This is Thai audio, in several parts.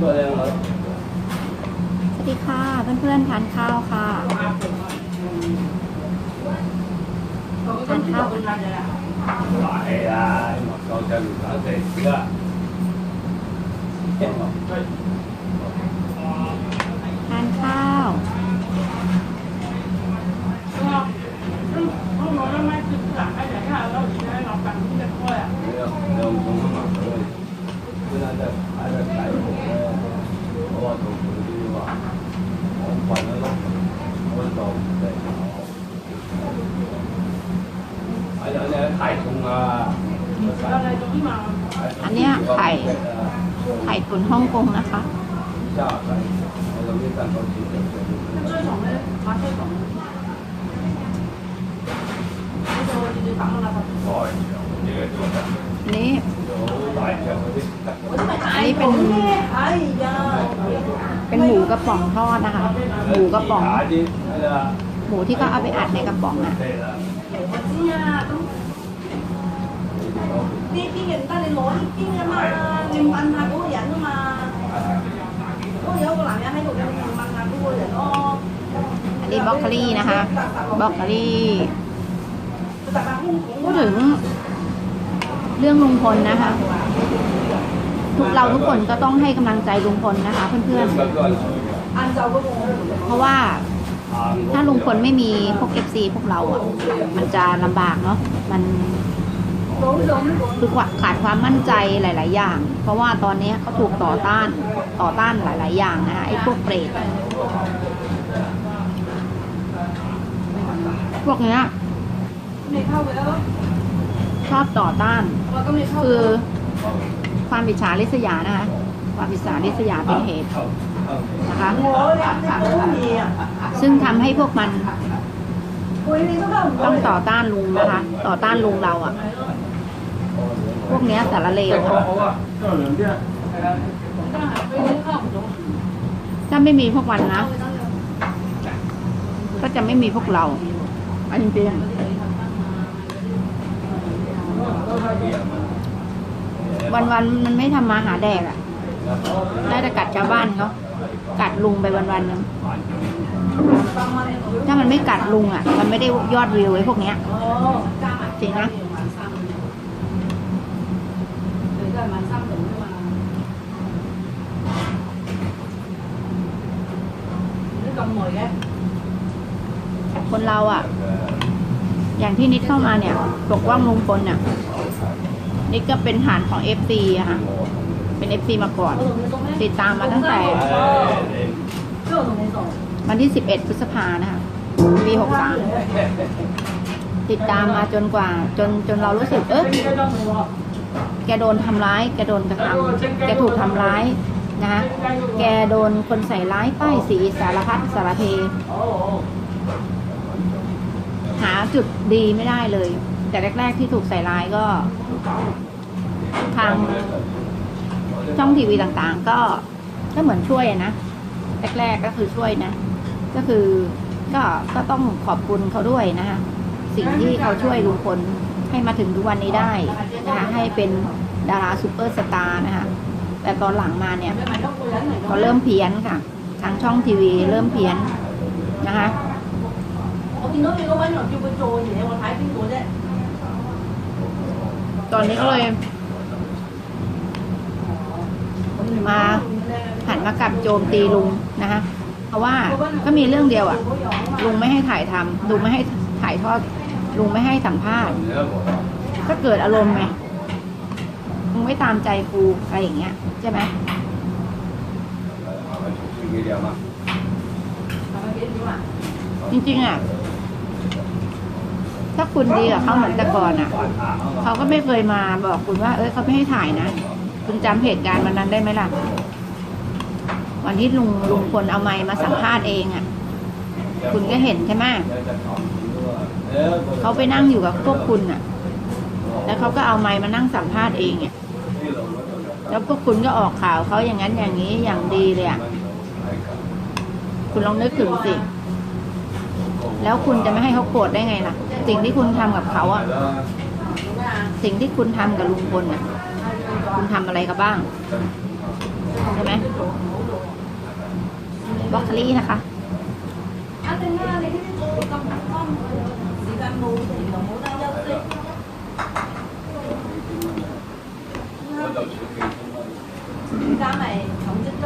สวัสดีค่ะเพื่อนๆทานข้าวค่ะทานข้าวกัน ไข่ตุงอันนี้ไข่ไข่ตุ๋นฮ่องกงนะคะนี่นี่เป็นเป็นหมูกระป๋องทอดนะคะ หมูกระป๋อง หมูที่ก็เอาไปอัดในกระป๋องอะ มันมากู้เหรียญมากู้เยอะกว่าหลังเนี้ยให้ดูเป็นมันมากูเหรียญอ้ออันนี้บล็อกเกอรี่นะคะบล็อกเกอรี่พูดถึง เรื่องลุงพลนะคะ ทุกเราทุกคนก็ต้องให้กำลังใจลุงพลนะคะ เพื่อนๆ เพราะว่าถ้าลุงพลไม่มีพวกเอฟซีพวกเราอะ มันจะลำบากเนาะมัน คือขาดความมั่นใจหลาย ๆ อย่าง เพราะว่าตอนนี้เขาถูกต่อต้านต่อต้านหลาย ๆ อย่างนะไอ้พวกเปรตพวกเนี้ยชอบต่อต้านคือความอิจาริษยานะคะความอิจาริษยาเป็นเหตุนะคะซึ่งทำให้พวกมันต้องต่อต้านลุงนะคะ ต่อต้านลุงเราอะ่ะ วกเนี้ยสารเลวอะถ้าไม่มีพวกวันนะ ก็จะไม่มีพวกเรา อันจริงวันวันมันไม่ทำมาหาแดกอะ่ะ ได้แต่กัดชาวบ้านเขากัดลุงไปวันวันนึงถ้ามันไม่กัดลุงอะ มันไม่ได้ยอดวิวไอ้พวกเนี้ยจริงนะ คนเราอะ่ะ อย่างที่นิดเข้ามาเนี่ยปกว่างลุงพลเนี่ยนิดก็เป็นฐานของเอฟซีอะค่ะ เป็นเอฟซีมาก่อน ติดตามมาตั้งแต่วันที่สิบเอ็ดพฤษภานะคะปีหกสามติดตามมาจนกว่า จนจนเรารู้สึกเออแกโดนทำร้าย แกโดนกระทำแกถูกทำร้าย นะคะแกโดนคนใส่ร้ายป้ายสีสารพัดสารเพ หาจุดดีไม่ได้เลย แต่แรก ๆ ที่ถูกใส่ร้ายก็ ทางช่องทีวีต่างๆ ก็ก็เหมือนช่วยนะแรกๆก็คือช่วยนะ ก็คือก็ก็ต้องขอบคุณเขาด้วยนะคะสิ่งที่เขาช่วยลุงพลให้มาถึงทุกวันนี้ได้นะคะให้เป็นดาราซูเปอร์สตาร์นะคะ แต่ตอนหลังมาเนี่ยก็เริ่มเพี้ยนค่ะ ทางช่องทีวีเริ่มเพี้ยนนะคะตอนนี้ก็เลย มาหันมากับโจมตีลุงนะคะเพราะว่าก็มีเรื่องเดียวอะลุงไม่ให้ถ่ายทำลุงไม่ให้ถ่ายทอดลุงไม่ให้สัมภาษณ์ก็เกิดอารมณ์ไงมึงไม่ตามใจกูอะไรอย่างเงี้ย ใช่ไหมจริงๆอะ ถ้าคุณดีกับเขาเหมือนแต่ก่อนอะ เขาก็ไม่เคยมาบอกคุณว่า เอ้ยเขาไม่ให้ถ่ายนะ คุณจำเหตุการณ์วันนั้นได้ไหมล่ะ วันที่ลุงลุงพลเอาไม้มาสัมภาษณ์เองอะ คุณก็เห็นใช่ไหมเขาไปนั่งอยู่กับพวกคุณอะ แล้วเขาก็เอาไม้มานั่งสัมภาษณ์เองอะ แล้วพวกคุณก็ออกข่าวเขาอย่างนั้นอย่างนี้อย่างดีเลยอะคุณลองนึกถึงสิ แล้วคุณจะไม่ให้เขาโกรธได้ไงล่ะ สิ่งที่คุณทำกับเขาอะสิ่งที่คุณทำกับลุงพลอะคุณทำอะไรกับบ้างใช่ไหมบล็อกคลี่นะคะเอาเป็นว่าเลยที่ต้องต้อมูสีดำมูสีเหมูได้เยอะเลย 他买경제점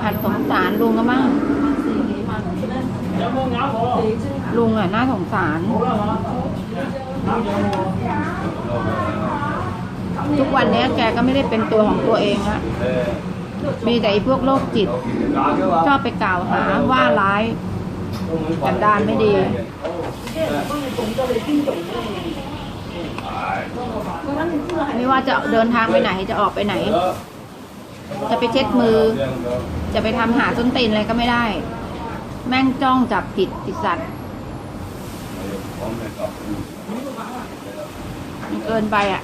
ผัดสงสารลุงก็มากลุงอะน่าสงสาร ทุกวันนี้แกก็ไม่ได้เป็นตัวของตัวเองละมีแต่พวกโรคจิต ชอบไปกล่าวหาว่าร้ายกันดานไม่ดี ไม่ว่าจะเดินทางไปไหนจะออกไปไหน จะไปเช็ดมือ จะไปทำหาส้นตีนอะไรก็ไม่ได้ แม่งจ้องจับผิดติดสัตว์มันเกินไปอะ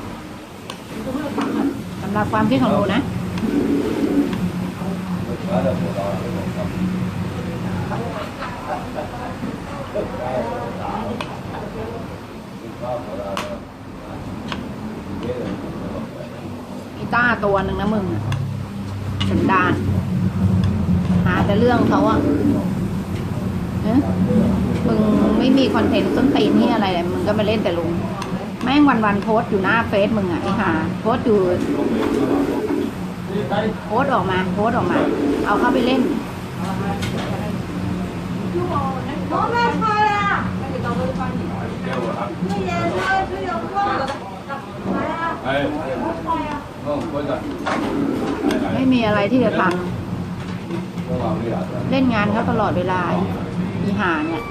สำหรับความคิดของหนูนะ กีตาร์ตัวหนึ่งนะมึงสันดาน หาแต่เรื่องเขาอะมึงไม่มีคอนเทนต์ต้นตีนนี่อะไรเลยมึงก็มาเล่นแต่ลุง แม่งวันวันโพสอยู่หน้าเฟซมึงอะไอ้ห่าโพสอยู่โพสออกมาโพสออกมา เอาเข้าไปเล่นโอ้แม่ค่ ไม่มีอะไรที่จะทำเล่นงานเขาตลอดเวลาอีหาเนี่ย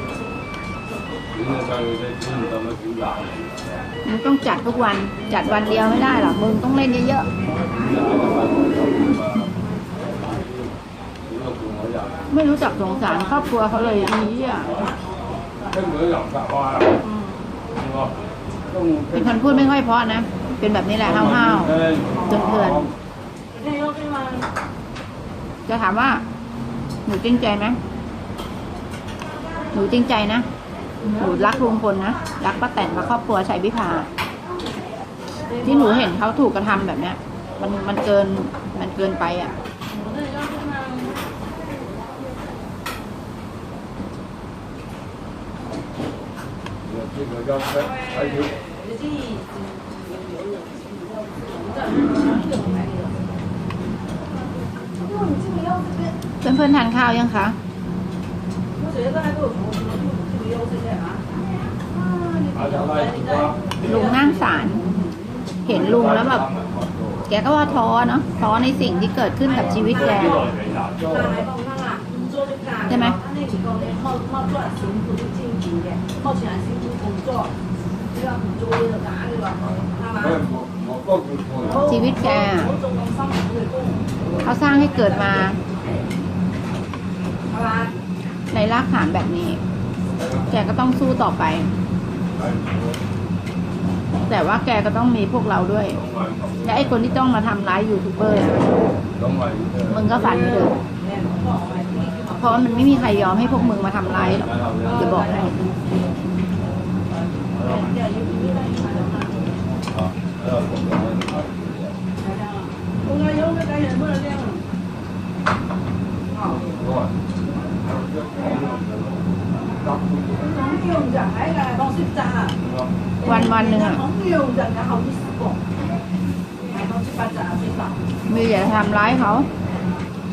มึงต้องจัดทุกวันจัดวันเดียวไม่ได้หรอมึงต้องเล่นเยอะๆไม่รู้จักสงสารครอบครัวเขาเลยนี้อะ เป็นคนพูดไม่ค่อยเพราะนะ เป็นแบบนี้แหละห้าวๆเถื่อนๆจะถามว่า หนูจริงใจไหมหนูจริงใจนะ หนูรักลุงพลนะ รักป้าแตนและครอบครัวชัยพิพาที่หนูเห็นเขาถูกกระทำแบบเนี้ย มันมันเกินมันเกินไปอะ ก็อายุเพื่อนๆทานข้าวยังคะลุงนั่งสาร เห็นลุงแล้วแบบ แกก็ว่าท้อเนาะท้อในสิ่งที่เกิดขึ้นกับชีวิตแกใช่ไหม 唔做啲假嘅。系咪呢几个你冇冇做人辛苦啲经验嘅，目前系辛苦工作，你话唔做嘢就假嘅喎，系嘛？ ชีวิตแกอะ 唔好做咁辛苦嘅工， เขาสร้างให้เกิดมา 系嘛？ ในรากฐานแบบนี้ แกก็ต้องสู้ต่อไป แต่ว่าแกก็ต้องมีพวกเราด้วย และไอ้คนที่ต้องมาทำร้ายยูทูบเบอร์อะมึงก็ฝันไปเถอะเพ พราะมันไม่มีใครยอมให้พวกมึงมาทำร้ายหรอกจะบอกให้วันวันหนึ่งอะมีอย่าทำร้ายเขา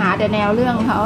หาแต่แนวเรื่องเขา